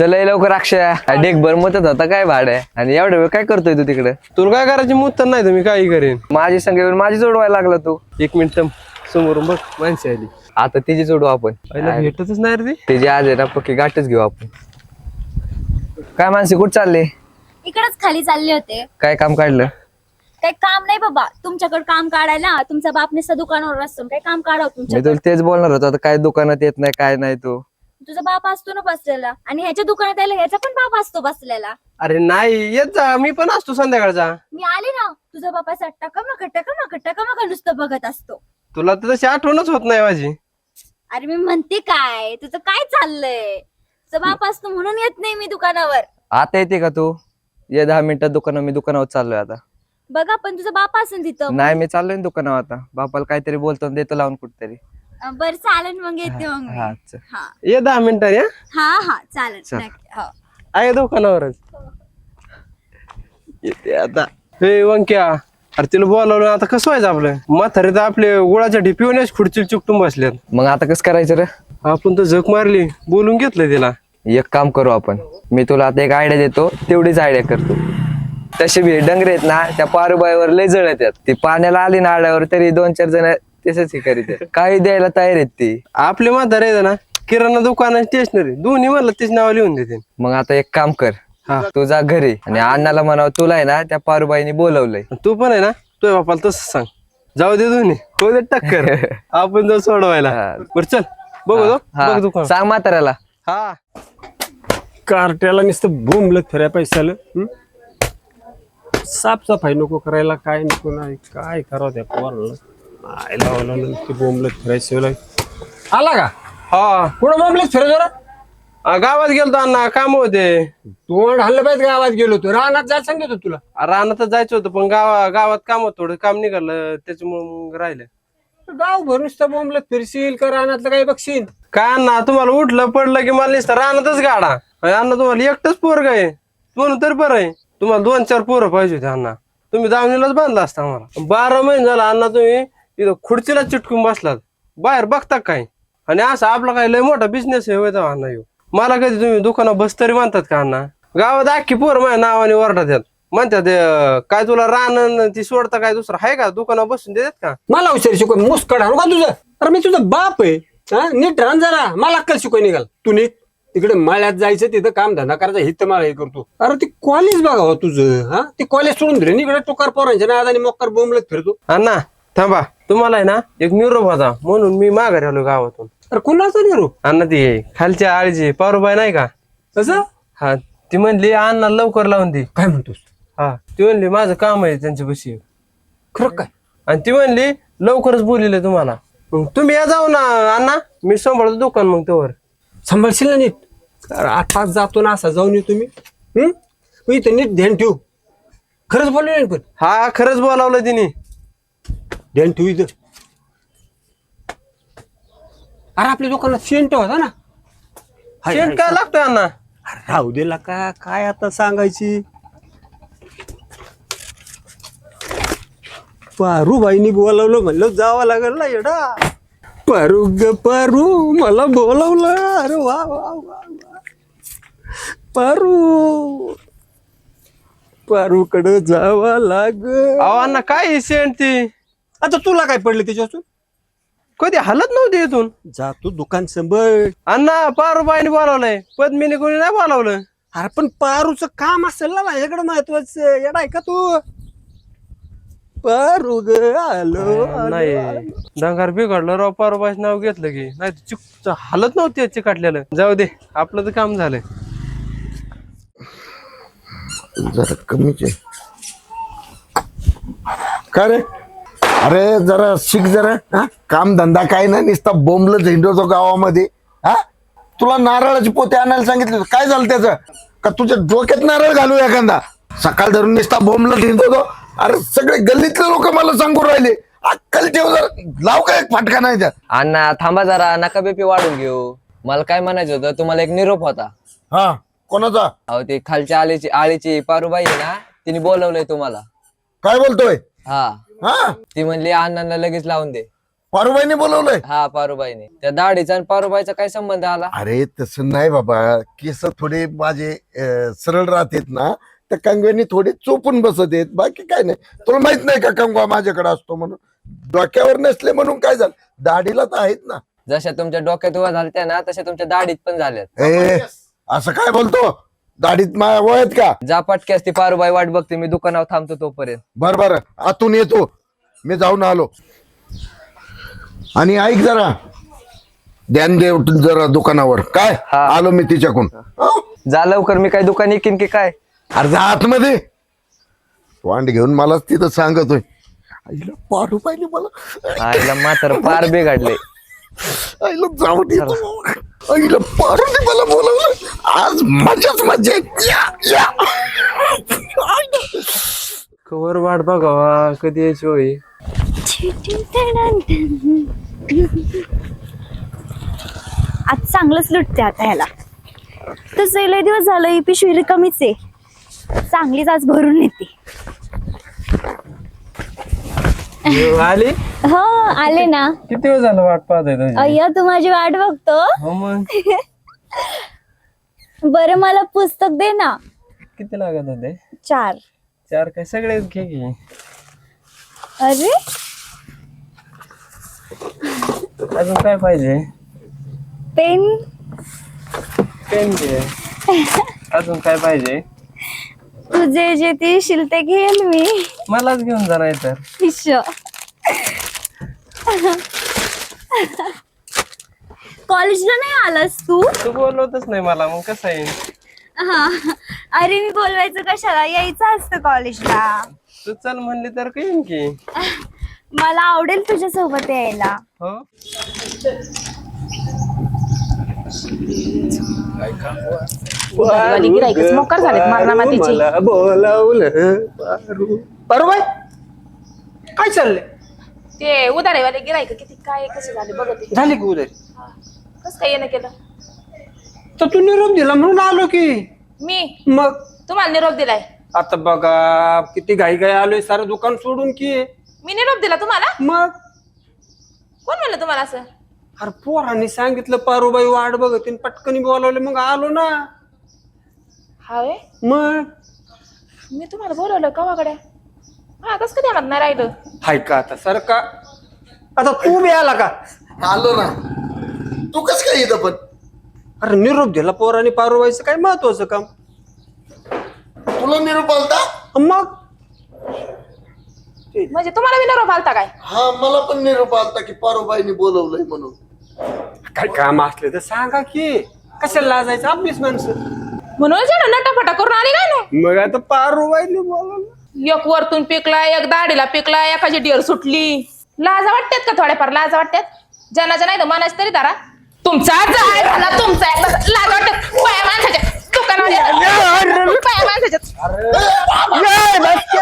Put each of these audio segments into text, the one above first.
चल ये लवकर अक्षय. डेक भर मतच होता काय भाडे आणि एवढा वेळ काय करतोय तू तिकडे? तुला काय करायची मूत तर नाही मी काही करेन. माझी संग येऊन माझी जोडवायला लागला तू. एक मिनिट थांब. समोरून बघ माणसे आली. आता तिची जोडू आपण. भेटतच नाही रे ती. तिची आज आहे ना पक्की गाठच घेऊ आपण. काय मानसी कुठं चालले? इकडच खाली चालले होते. काय काम काढलं? काही काम नाही बाबा तुमच्याकडे काम काढायला तुमचा बाप नुसता दुकानावर असतो काही काम काढावं मी तुमच्या तुला तेच बोलणार होतो आता काय दुकानात येत नाही काय नाही तू. तुझा बाप असतो ना बसलेला. आणि ह्याच्या दुकानात यायला ह्याचा पण बाप असतो बसलेला. अरे नाही येत जा. मी पण असतो संध्याकाळचा. मी आले ना तुझा बाप असा टकमक टकमक टकमक नुसतं बघत असतो. तुला तर तशी आठवणच होत नाही माझी. अरे मी म्हणते काय तुझं काय चाललंय? तुझा बाप असतो म्हणून येत नाही मी दुकानावर. आता येते का तू? ये दहा मिनिटात दुकानावर मी दुकानावर चाललोय आता. बघा पण तुझा बाप असेल तिथं. नाही मी चाललोय ना दुकानावर आता. बापाला काहीतरी बोलतो आणि देतो लावून कुठतरी. बरं चालेल मग येते मग मी. हा. हा ये दहा मिनिटांनी हा? हा हा चालेल चल. नक्की, हो. आहे दुकानावरच येते आता हे वंक्या अरे तिला बोलावलं आता कसं व्हायचं आपलं म्हातारे तर आपले गुळाच्या ढिपिवण्याच खुर्ची चिकटून बसल्यात मग आता कसं करायचं रे आपण तर झक मारली बोलून घेतलंय तिला एक काम करू आपण मी तुला आता एक आयडिया देतो तेवढीच आयडिया करतो तसे बी डंगरे आहेत ना त्या पारुबाईवर लय जळत आहेत ती पाण्याला आली ना आड्यावर तरी दोन चार जण तसंच हे करीत. काही द्यायला तयार आहेत ती. आपले म्हातारे आहेत ना किराणा दुकान आणि स्टेशनरी दोन्ही मला तेच नाव लिहून देते. मग आता एक काम कर. हा. तू जा घरी. आणि अण्णाला म्हणावं तुला आहे ना त्या पारुबाईने बोलवलंय. तू पण आहे ना तुझ्या बापाला तसं सांग. जाऊ दे दोन्ही. हो दे टक्कर. आपण जाऊ सोडवायला. हा. बर चल. बघू तो हा, बघ दुकान. सांग म्हाताऱ्याला. हा. कार्ट्याला नुसतं बोंबलत फिराय पैशाला साफसफाई नको करायला काय नको नाही काय करावं त्या पोराला? बोंबलत फिरायचं आला का? हा. कुठं बोंबलत फिरायचं रे? आ, गावात गेलतो अण्णा काम होते. तोंड हल्लं पाहिजे गावात गेलो होतो. रानात जायला सांगत होतो तुला? आ, रानातच जायचं होतं पण गावा गावात काम होतं थोडं काम निघालं त्याच्यामुळे मग राहिलं. गाव भर नुसतं बोंबलत फिरशील का रानातलं काही बघशील? काय अण्णा तुम्हाला उठलं पडलं की मला नुसतं रानातच गाडा. अण्णा तुम्हाला एकटंच पोरग आहे. म्हणून तर बरं आहे. तुम्हाला दोन चार पोरं पाहिजे होते अण्णा. तुम्ही दावणीलाच बांधला असता आम्हाला. बारा महिने झाला अण्णा तुम्ही इथं खुर्चीला चिटकून बसलात. बाहेर बघता काय? आणि असं आपला काय लय मोठा बिझनेस आहे होय अण्णा येऊ मला कधी तुम्ही दुकानात बस तरी म्हणतात का अण्णा? गावात अख्खी पोरं माझ्या नावाने ओरडतात. म्हणतात "अं, काय तुला रान ती सोडता काय दुसरं? आहे का? दुकानात बसून देतात का? मला हुशार शिकव मुस्कड आणू का तुझं? अरे मी तुझा बाप आहे. हा? नीट राहण जरा. मला अक्कल शिकवाय निघाल. तू निघ तिकडे मळ्यात जायचं तिथं काम धंदा करायचा हित मला हे करतो. अरे ते कॉलेज बघावं तुझं. हा? ते कॉलेज सोडून दिले इकडे टोकार पोरांच्या नादाने मोकार बोंबलत फिरतो. अण्णा थांबा. तुम्हाला आहे ना एक निरोप होता. म्हणून मी माघारी आलो गावातून. अरे कुणाचा निरो अण्णा ती खालच्या आळीची पारुबाई नाही का? कसं? हा ती म्हणली अण्णा लवकर लावून दे. काय म्हणतोस? हा ती म्हणली माझं काम आहे त्यांच्या बशी खरं काय? आणि ती म्हणली लवकरच बोलिले तुम्हाला. मग? तुम्ही या जाऊ ना अण्णा. मी सांभाळतो दुकान मग तोवर. सांभाळशील ना नीट? अरे आता जातो ना असा जाऊन येतो मी. हम्म मग इथं नीट ध्यान ठेव. खरंच बोललो ना पण? हा खरंच बोलावलं तिने. ध्यान ठेव इथं. अरे आपल्या दुकानात सेंट होता ना. हाय, शेण हाय, काय लागतोय अण्णा? अरे राहू दे का काय आता सांगायची? पारू बाईनी बोलावलं म्हणलं जावं लागेल ना येडा. पारू ग पारू मला बोलावलं. अरे वा वा वा वा. पारू. पारू कडे जावा लाग अहो अण्णा काय शेण ती? आता तुला काय पडलं त्याच्यातून? कधी हलत नव्हती इथून. जा तू दुकान संभळ. अण्णा पारुबाईने बोलावलंय. पद्मीने कोणी नाही बोलावलं. अरे पण पारूचं काम असेल ना माझ्याकडे महत्वाचं. येडा आहे का तू? पारू ग आलो नाही. दंगार बिघडलं राव. पारुबाईचं नाव घेतलं की. नाही तर चिक हलत नव्हती चिकाटलेलं जाऊ दे आपलं तर काम झालंय. जरा कमीच आहे. का रे? अरे जरा शिक जरा हा? काम धंदा काय नाही नुसता बोंबल झेंडवतो गावामध्ये हा? तुला नारळाची पोते आणायला सांगितले. काय झालं त्याचं? का तुझ्या डोक्यात नारळ घालू एखादा? सकाळ धरून नुसता बोंबल झेंडवतो अरे सगळे गल्लीतले लोक मला सांगून राहिले. अक्कल ठेव जरा लाव का एक फाटका नाही त्यात. अण्णा थांबा जरा नका बेपी वाढून घेऊ. मला काय म्हणायचं होतं तुम्हाला एक निरोप होता. हा कोणाचा? अहो ती खालच्या आळीची आळीची पारुबाई आहे ना तिने बोलवलंय तुम्हाला. काय बोलतोय? हा. हा? ती म्हणली अण्णांना लगेच लावून दे. पारुबाईने बोलवलंय? हा पारुबाईने. त्या दाढीचा आणि पारुबाईचा काय संबंध आला? अरे तसं नाही बाबा. केस थोडे माझे अं, सरळ राहतेत ना त्या कंगव्यानी थोडे चोपून बसत आहेत. बाकी काय नाही. तुला माहीत नाही का कंगवा माझ्याकडे असतो म्हणून? डोक्यावर नसले म्हणून काय झालं? दाढीला तर आहेत ना. जशा तुमच्या डोक्यात उभा झाल्या ना तशा तुमच्या दाढीत पण झाल्यात. ए असं काय बोलतो? दाढीत माझ्या वयात का? जा पटक्यास ती पारुबाई वाट बघते मी दुकानावर थांबतो तोपर्यंत. बर बर. आतून येतो. मी जाऊन आलो. आणि ऐक जरा. ध्यान दे जरा दुकानावर. काय? हा. आलो मी तिच्याकडून. जा लवकर मी काय दुकान येईन की काय? अर्धा आतमध्ये. वांड घेऊन मलाच तिथं सांगतोय. आईला पारू पाहिजे मला आईला मात्र पार बिघडले आईला जाऊ दे तू. आईला पारूने मला बोलवलं. आज मजाच मजा. या या. कवर वाट बघावा कधी यायची होई? आज चांगलंच लुटते आता ह्याला. तसं लय दिवस झालं ही पिशवी रिकामीच आहे. चांगलीच आज भरून येते आली? हो आले ना. किती वेळ झालं वाट पाहतोय तुझी? अय्या तू माझी वाट बघतो. हो मग. बरं मला पुस्तक दे ना. किती लागत होते? चार. चार काय? सगळेच घे की. अरे. अजून काय पाहिजे? पेन. पेन घे अजून काय पाहिजे? तुझे जे ते येशील ते घेईल मी. मलाच घेऊन जा नाही तर. कॉलेजला नाही आलास तू? तू बोलवतच नाही मला मग कसं आहे? हा. अरे मी बोलवायचं कशाला? यायचं असतं कॉलेजला तू चल म्हणली तर येईन की. मला आवडेल तुझ्या सोबत यायला. हो? वाली मोकार झालेत मला बोलावलं पारू काय चाललंय? ते उदारेवाले किती? काय कसे झाले? बघत आहे. झाली की उदय कसं काय येणं केलं? तर तू निरोप दिला म्हणून आलो की. मी? मग? तुम्हाला निरोप दिलाय? आता बघा किती घाई घाई आलोय सारं दुकान सोडून की. मी निरोप दिला तुम्हाला? मग? कोण म्हणलं तुम्हाला असं? अरे पोरांनी सांगितलं पारूबाई वाट बघत आणि पटकनी बोलावलं मग आलो ना. हा मग? मी तुम्हाला बोलवलं कवाकडे. हा कसं कधी आणत नाही राहिलं. हाय का आता? सर का? आता तू बी आला का? आलो ना. तू कस काय येतं पण? अरे निरोप दिला पोरांनी पारूबाईचं काय महत्वाचं काम? तुला निरोप आलता? मग? म्हणजे तुम्हाला मी निरोप आलता काय? हा मला पण निरोप आलता की पारुबाईने बोलवलंय म्हणून. काय काम असले तर सांगा की. कशाला लाजायचं? आपलीच माणसं. म्हणून जेवढं नटाफटा करून आली काय ना मग आता पारूबाईने बोलावलं. एक वरतून पिकला एक दाढीला पिकला एकाची डिअर सुटली. लाजा वाटतात का थोड्याफार? लाजा वाटतात? जनाच्या नाही तर मनाच तरी धरा. तुमचा जाय झाला तुमचा आहे. लाज पाया माणसाच्या दुकानावर पाया माणसाच्या.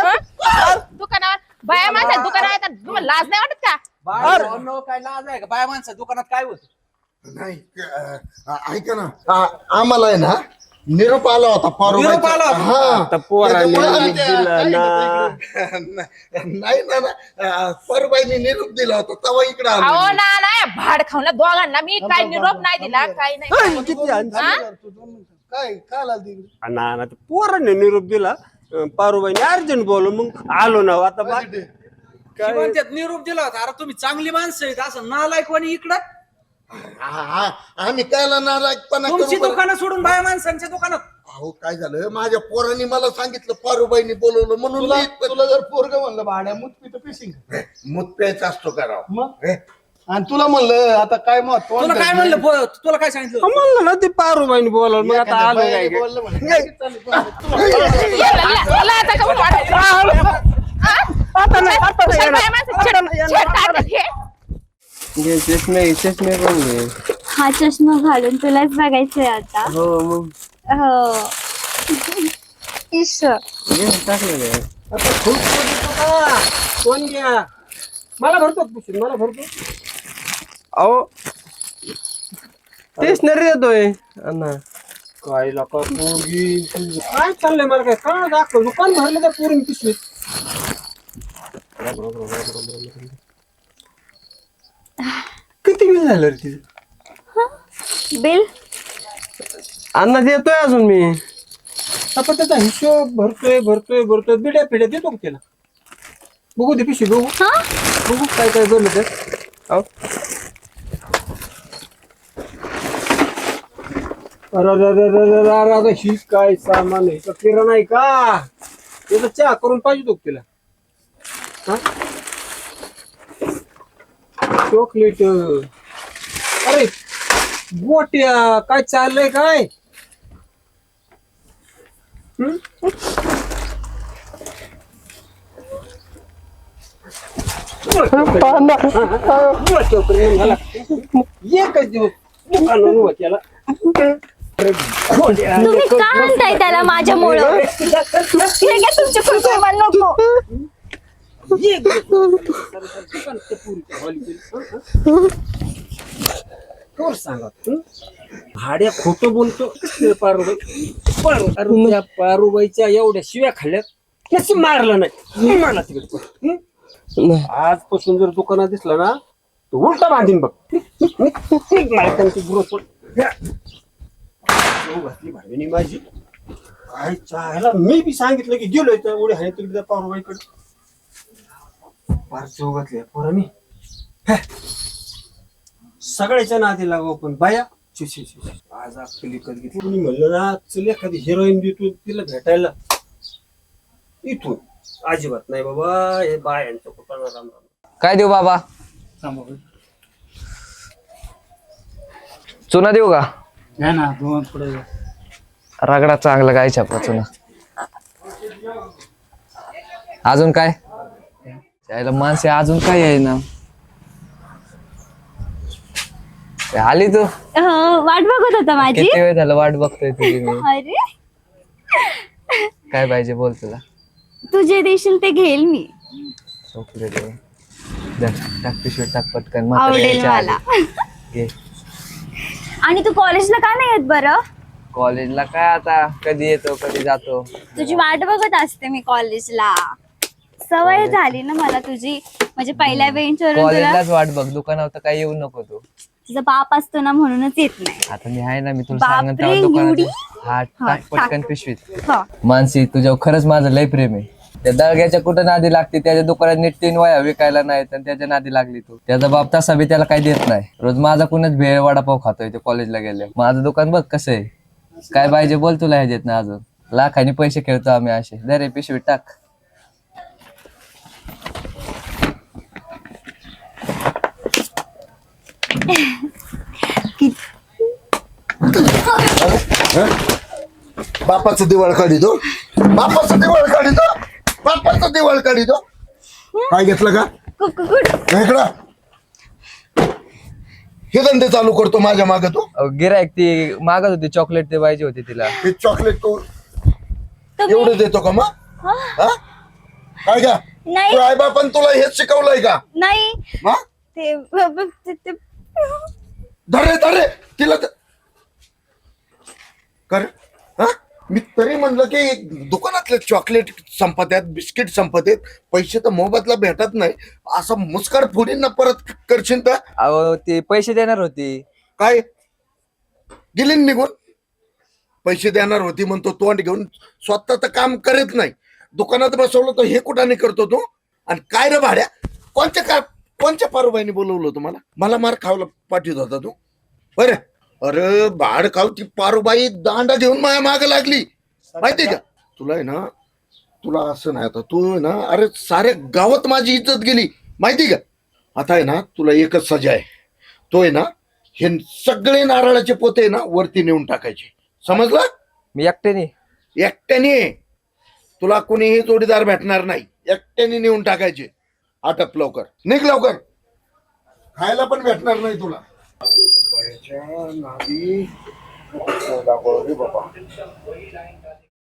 हं? दुकानावर. बाया माणसाच्या दुकानावर येतात. तुम्हाला लाज नाही वाटत का? काय लाज आहे का? बाया माणसं दुकानात काय होत? नाही अं, ऐका ना. आ- आम्हाला आहे ना निरोप आला होता पारुबाईचा. निरोप आला होता? हा. आता पोरांनी त्याच्यामुळे निरोप आम्ही- दिला नाही ना. नाही ना ना. अं, पारुबाईने निरोप दिला होता तेव्हा इकडे अहो आलो ना नाही भाड खाऊन दोघांना मी काय निरोप नाही दिला काय नाही. हा? काय काय लागली ना ना ते पोरांनी निरोप दिला. अं, पारूबाईने अर्जंट बोल मग आलो ना आता बा- काय म्हणतात निरूप दिला होता. अरे तुम्ही चांगली माणसं आहेत असं नालायक कोणी इकडं? हा, हा, आम्ही कायला नाराजपणा तुमची करू बरं? दुकानं सोडून बाया माणसांच्या दुकानात अहो काय झालं? माझ्या पोरांनी मला सांगितलं पारुबाईने बोलवलं म्हणून मी तुला जर पोरग म्हणलं भाड्या मूत पितं पिसिंग मूत प्यायचा असतो का राव? मग? आणि तुला म्हणलं आता काय मत तुला काय म्हणलं पो- तुला काय सांगितलं? म्हणलं ना ते पारूबाईने बोलावलं. मग आता आलो काय काय. बोललं म्हणे याला ला- लाजा का म्हणून वाटत? हा? कुशाल बाया माणसं छेड- छेड काढतात हे. घे चष्मे चष्मे पण घे. हा चष्मा घालून तुलाच बघायचंय आता. हो मग. हो. इश्श. घे टाकलं काय आता खूप बोलतो का? कोण घ्या? मला भरतो मला भरतो? अहो. स्टेशनरी येतोय अण्णा. काय लका पोरगी. तुझं काय चाललंय मला काय? काय दाखव दुकान भरलं त्या पोरीन पिशवीत बिल झालं रे तिचं बिल अण्णा देतोय अजून मी. आपण त्याचा हिशोब भरतोय भरतोय भरतोय बिड्या पिड्या देतो का त्याला बघू दे पिशवी बघू हा बघू काय काय बनलं तर अहो, अरे अरे अरे अरे अरे अरे अरे ही काय सामान आहे का किराणा आहे का त्याचा चहा करून पाहिजे तो तिला हा? चॉकलेट. अरे गोट्या काय चाललंय काय? हं? एकच दिवस. तुम्ही का आणताय त्याला माझ्यामुळं घ्या तुमचे खुरकुरे मला नको. भाड्या खोटं बोलतो पारुबाई? त्या पारुबाईच्या एवढ्या शिव्या खाल्ल्यात कशी मारलं नाही. मारला तिकडे. आजपासून जर दुकानात दिसला ना तो उलटा बांधीन बघ. मालकांची ग्रोथ घातली भाडीने माझी. काय चायला मी बी सांगितलं की गेलोय तर उडी आहे तिकडे त्या पारुबाईकडे. फार चौघातले पोरं मी. सगळ्याच्या नादी लागू पण बाया. शी, शी, शी, शी. आज आपली विकत घेतली. कोणी म्हणलं ना चल एखादी हिरोईन देतो तिला भेटायला. इथून. अजिबात नाही बाबा हे बायांचं कुठं राम राम. काय देऊ बाबा? चुना देऊ का? रगडा चांगला गायच्या चुना अजून काय? त्याला माणसे अजून काय आहे ना? ते आली तू? हं, वाट बघत होता माझी? किती वेळ झालं वाट बघतोय तुझी मी? अरे. काय पाहिजे बोल तुला. तू जे देशील ते घेईल मी. चॉकलेट आहे. धर, टाक पिशवीत टाक पटकन आवडेल यायच्या आधी. मला. घे. आणि तू कॉलेजला का नाही येत बरं? कॉलेजला काय आता? कधी येतो कधी जातो? तुझी वाट बघत असते मी कॉलेजला. सवय झाली ना मला तुझी. म्हणजे पहिल्या बेंच वरून तुला कॉलेजलाच वाट बघ. दुकानावर तर काही येऊ नको तू. तुझा बाप असतो ना म्हणूनच येत नाही. आता मी आहे ना मी तुला सांगन तेव्हा एवढी? हा हा, टाक पटकन टाक. पिशवीत. हो. मानसी तुझ्यावर खरंच माझं लय प्रेम आहे. त्या दळग्याच्या कुठं नादी लागते त्याच्या दुकानात नीट तीन वया विकायला नाहीत आणि त्याच्या नादी लागली तू. त्याचा बाप तसा बी त्याला काही देत नाही. रोज माझा कुणच भेळ वडापाव खातोय ते कॉलेजला गेले माझं दुकान बघ कसं आहे. काय पाहिजे बोल तुला ह्याच्यात ना अजून. लाखानी पैसे खेळतो आम्ही असे. दे रे पिशवीत टाक. बापाचं दिवाळ काढितो. बापाचं दिवाळ काढितो. बापाचं दिवाळ काढितो. काय घेतलं का? इकडं. हे धंदे चालू करतो माझ्या मागे तू. गिरायक ती मागत होती चॉकलेट ते पाहिजे होती तिला. हे चॉकलेट तू एवढं देतो का मग? हा? काय का नाही. आई बापान तुला हेच शिकवलंय का? नाही. हा? ते ब- ब- ते- ते- धरे धरे. तिला ध- कर. हा? मी तरी म्हणलं की दुकानातले चॉकलेट संपत आहेत बिस्किट संपत आहेत पैसे तर मोबदला भेटत नाही. असं मुस्काड फोडींना परत करशील तर? अहो ती पैसे देणार होती. काय? गेली ना निघून. पैसे देणार होती म्हणतो तोंड घेऊन. स्वतःच काम करत नाही. दुकानात बसवलं तर हे कुठाने करतो तू? आणि काय रे भाड्या? कोणत्या का कोणत्या पारुबाईने बोलवलं तुम्हाला मला? मार खावला पाठवत होता तू. बरं. अरे भाड खाऊ ती पारुबाई दांडा घेऊन माझ्या माग लागली. माहिती का? तुला आहे ना तुला असं नाही आता तू आहे ना अरे साऱ्या गावात माझी इज्जत गेली. माहिती का? आता आहे ना तुला एकच सजा आहे. तो आहे ना हे सगळे नारळाचे पोते ना वरती नेऊन टाकायचे. समजला? मी एकट्याने. एकट्याने. तुला कुणीही जोडीदार भेटणार नाही. एकट्याने नेऊन टाकायचे. आटप लवकर. निघ लवकर. खायला पण भेटणार नाही तुला. नादी. बाबा.